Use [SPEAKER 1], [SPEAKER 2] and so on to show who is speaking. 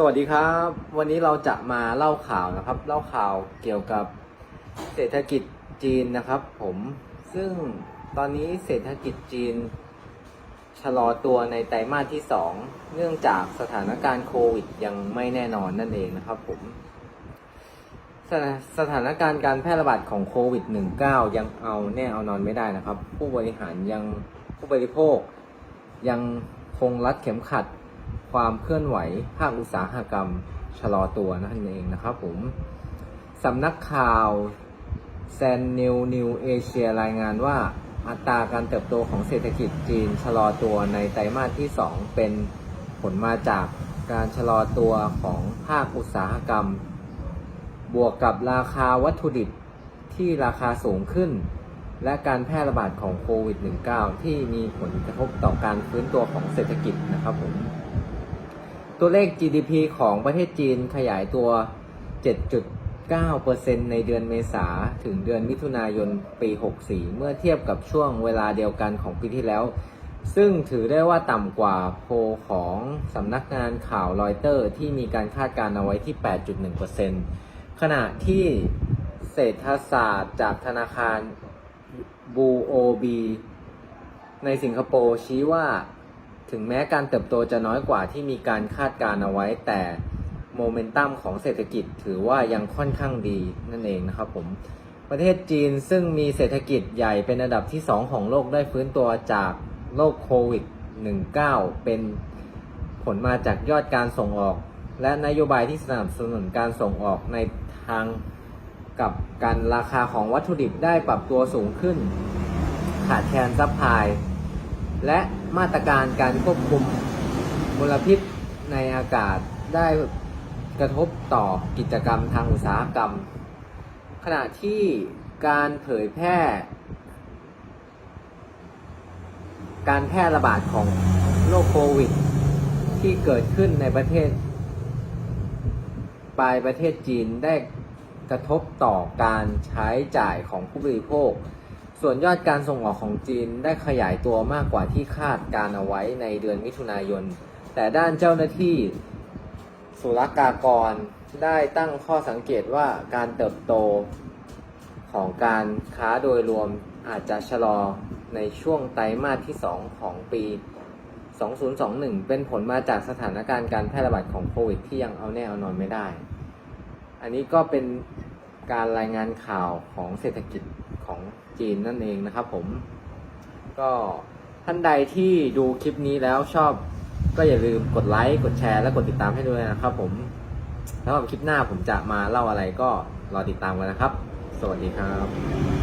[SPEAKER 1] สวัสดีครับ วันนี้เราจะมาเล่าข่าวนะครับ เล่าข่าวเกี่ยวกับเศรษฐกิจจีนนะครับ ผมซึ่งตอนนี้เศรษฐกิจจีน ชะลอตัวในไตรมาสที่ 2 เนื่องจากสถานการณ์โควิดยังไม่แน่นอนนั่นเองนะครับผมสถาสถานการณ์การแพร่ระบาดของโควิด -19 ยังเอาแน่เอานอนไม่ได้นะครับ ผู้บริหารยังผู้บริโภค ยังคงรัดเข็มขัด ความเคลื่อนไหวภาคอุตสาหกรรมชะลอตัวนั่นเองนะครับผมสำนักข่าวแซนนิวนิวเอเชียรายงานว่าอัตราการเติบโตของเศรษฐกิจจีนชะลอตัวในไตรมาสที่ 2 เป็นผลมาจากการชะลอตัวของภาคอุตสาหกรรม บวกกับราคาวัตถุดิบที่ราคาสูงขึ้น และการแพร่ระบาดของโควิด -19 ที่มีผลกระทบต่อการฟื้นตัวของเศรษฐกิจนะครับผม ตัวเลข GDP ของประเทศจีนขยายตัว 7.9%ในเดือนเมษาถึงเดือนมิถุนายนปี 64 เมื่อเทียบกับช่วงเวลาเดียวกันของปีที่แล้ว ซึ่งถือได้ว่าต่ำกว่าโพลของสำนักงานข่าวรอยเตอร์ที่มีการคาดการณ์เอาไว้ที่ 8.1%ขณะที่เศรษฐศาสตร์จากธนาคาร BOB ในสิงคโปร์ชี้ว่า ถึงแม้การเติบโตจะน้อยกว่าที่มีการคาดการณ์เอาไว้ แต่โมเมนตัมของเศรษฐกิจถือว่ายังค่อนข้างดีนั่นเองนะครับผมประเทศจีนซึ่งมีเศรษฐกิจใหญ่เป็นอันดับที่ 2 ของโลกได้ฟื้นตัวจากโรคโควิด -19 เป็นผลมาจากยอดการส่งออก และนโยบายที่สนับสนุนการส่งออกในทางกับการราคาของวัตถุดิบได้ปรับตัวสูงขึ้น ขาดแคลนซัพพลาย และมาตรการการควบคุมมลพิษในอากาศได้กระทบต่อกิจกรรมทางอุตสาหกรรม ขณะที่การเผยแพร่ การแพร่ระบาดของโรคโควิด ที่เกิดขึ้นในประเทศ ปลายประเทศจีนได้กระทบต่อการใช้จ่ายของผู้บริโภค ส่วนยอดการส่งออกของจีนได้ขยายตัวมากกว่าที่คาดการเอาไว้ในเดือนมิถุนายน แต่ด้านเจ้าหน้าที่ศุลกากรได้ตั้งข้อสังเกตว่าการเติบโตของการค้าโดยรวมอาจจะชะลอในช่วงไตรมาสที่ 2 ของปี 2021 เป็นผลมาจากสถานการณ์การแพร่ระบาดของโควิดที่ยังเอาแน่เอานอนไม่ได้ อันนี้ก็เป็น การรายงานข่าวของเศรษฐกิจของจีนนั่นเองนะครับ ผม ก็ท่านใดที่ดูคลิปนี้แล้วชอบก็อย่าลืมกดไลค์กดแชร์และกดติดตามให้ด้วยนะครับ ผมแล้วคลิปหน้าผมจะมาเล่าอะไรก็รอติดตามกันนะครับ สวัสดีครับ